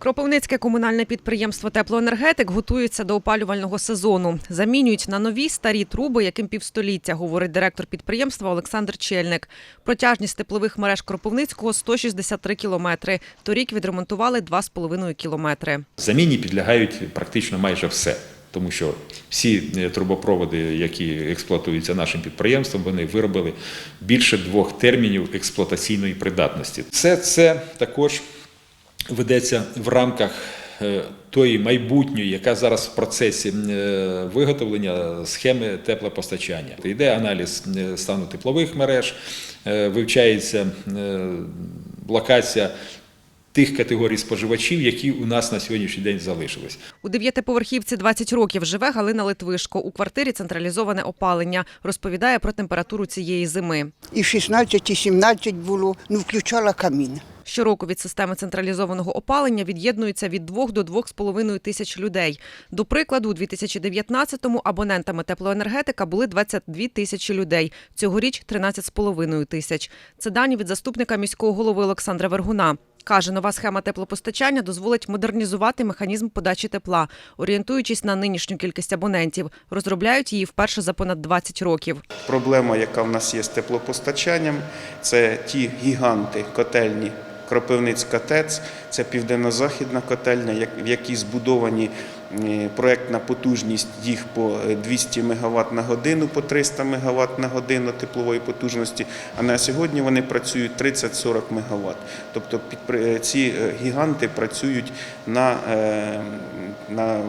Кропивницьке комунальне підприємство Теплоенергетик готується до опалювального сезону. Замінюють на нові старі труби, яким півстоліття, говорить директор підприємства Олександр Чельник. Протяжність теплових мереж Кропивницького 163 кілометри. Торік відремонтували 2,5 кілометри. Заміні підлягають практично майже все. Тому що всі е, трубопроводи, які експлуатуються нашим підприємством, вони виробили більше двох термінів експлуатаційної придатності. Все це також ведеться в рамках е, тої майбутньої, яка зараз в процесі е, виготовлення схеми теплопостачання. Йде аналіз е, стану теплових мереж, вивчається локація тих категорій споживачів, які у нас на сьогоднішній день залишились. У дев'ятиповерхівці 20 років живе Галина Литвишко. У квартирі централізоване опалення. Розповідає про температуру цієї зими. І 16, і 17 було, ну включала камін. Щороку від системи централізованого опалення від'єднується від 2 до 2,5 тисяч людей. До прикладу, у 2019-му абонентами теплоенергетика були 22 тисячі людей. Цьогоріч 13,5 тисяч. Це дані від заступника міського голови Олександра Вергуна. Каже, нова схема теплопостачання дозволить модернізувати механізм подачі тепла, орієнтуючись на нинішню кількість абонентів. Розробляють її вперше за понад 20 років. Проблема, яка в нас є з теплопостачанням, це ті гіганти котельні. Кропивницька ТЕЦ, це південно-західна котельня, в якій збудовані е, проектна потужність їх по е, 200 МВт на годину, по 300 МВт на годину теплової потужності. А на сьогодні вони працюють 30-40 МВт. Тобто е, ці е, гіганти працюють на, е, на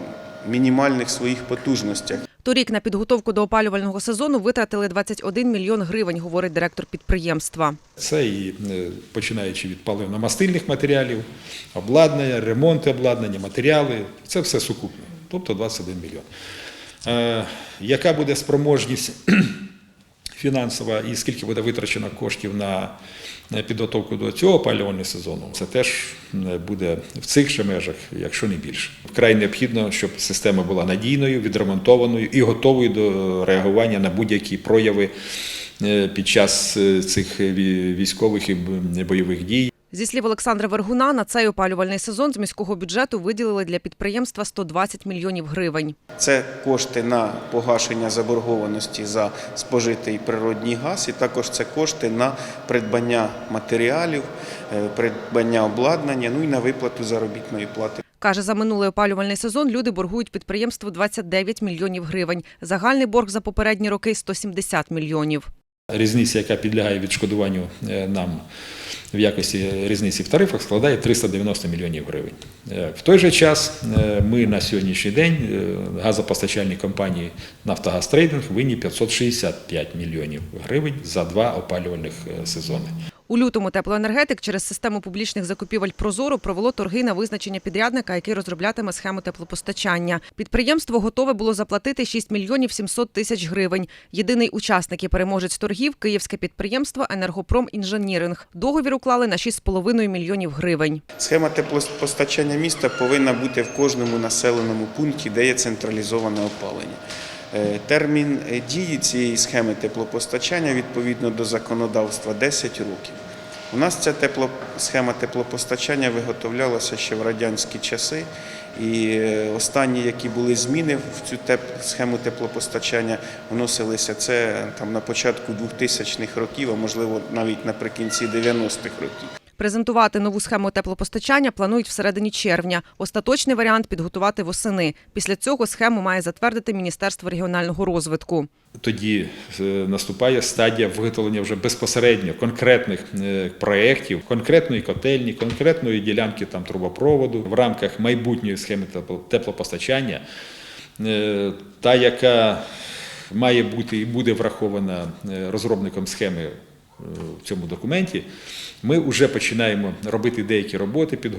мінімальних своїх потужностях. Торік на підготовку до опалювального сезону витратили 21 мільйон гривень, говорить директор підприємства. Це і е, починаючи від паливно-мастильних матеріалів, обладнання, ремонти обладнання, матеріали. Це все сукупно, тобто 21 мільйон. Е, Яка буде спроможність фінансова і скільки буде витрачено коштів на підготовку до цього опалювального сезону, це теж буде в цих же межах, якщо не більше. Вкрай необхідно, щоб система була надійною, відремонтованою і готовою до реагування на будь-які прояви е, під час е, цих військових і бойових дій. Зі слів Олександра Вергуна, на цей опалювальний сезон з міського бюджету виділили для підприємства 120 мільйонів гривень. Це кошти на погашення заборгованості за спожитий природній газ, і також це кошти на придбання матеріалів, е, придбання обладнання, ну і на виплату заробітної плати. Каже, за минулий опалювальний сезон люди боргують підприємству 29 мільйонів гривень. Загальний борг за попередні роки 170 мільйонів. Різниця, яка підлягає відшкодуванню е, нам в якості різниці в тарифах, складає 390 мільйонів гривень. Е, В той же час е, ми на сьогоднішній день е, газопостачальні компанії Нафтогаз Трейдинг винні 565 мільйонів гривень за два опалювальних сезони. У лютому теплоенергетик через систему публічних закупівель Прозоро провело торги на визначення підрядника, який розроблятиме схему теплопостачання. Підприємство готове було заплатити 6 мільйонів 700 тисяч гривень. Єдиний учасник і переможець торгів київське підприємство Енергопром Інженіринг. Договір уклали на 6,5 мільйонів гривень. Схема теплопостачання міста повинна бути в кожному населеному пункті, де є централізоване опалення. Е, Термін е, дії цієї схеми теплопостачання відповідно до законодавства 10 років. У нас ця тепло, схема теплопостачання виготовлялася ще в радянські часи, і е, останні, які були зміни в цю теп, схему теплопостачання, вносилися це там на початку 2000-х років, а можливо навіть наприкінці 90-х років. Презентувати нову схему теплопостачання планують всередині червня. Остаточний варіант підготувати восени. Після цього схему має затвердити Міністерство регіонального розвитку. Тоді е, наступає стадія виготовлення вже безпосередньо конкретних е, проєктів, конкретної котельні, конкретної ділянки там трубопроводу в рамках майбутньої схеми тепло- теплопостачання, е, та яка має бути і буде врахована розробником схеми в цьому документі, ми вже починаємо робити деякі роботи,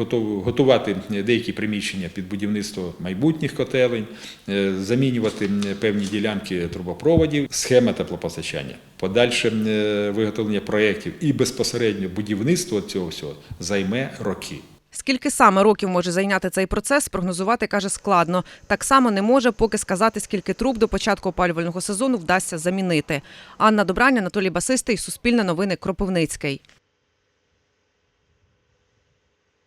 готувати деякі приміщення під будівництво майбутніх котелень, е, замінювати певні ділянки трубопроводів, схема теплопостачання, подальше е, виготовлення проєктів і безпосередньо будівництво цього всього займе роки. Скільки саме років може зайняти цей процес, прогнозувати каже складно. Так само не може поки сказати, скільки труб до початку опалювального сезону вдасться замінити. Анна Добрання, Анатолій Басистий, Суспільне новини, Кропивницький.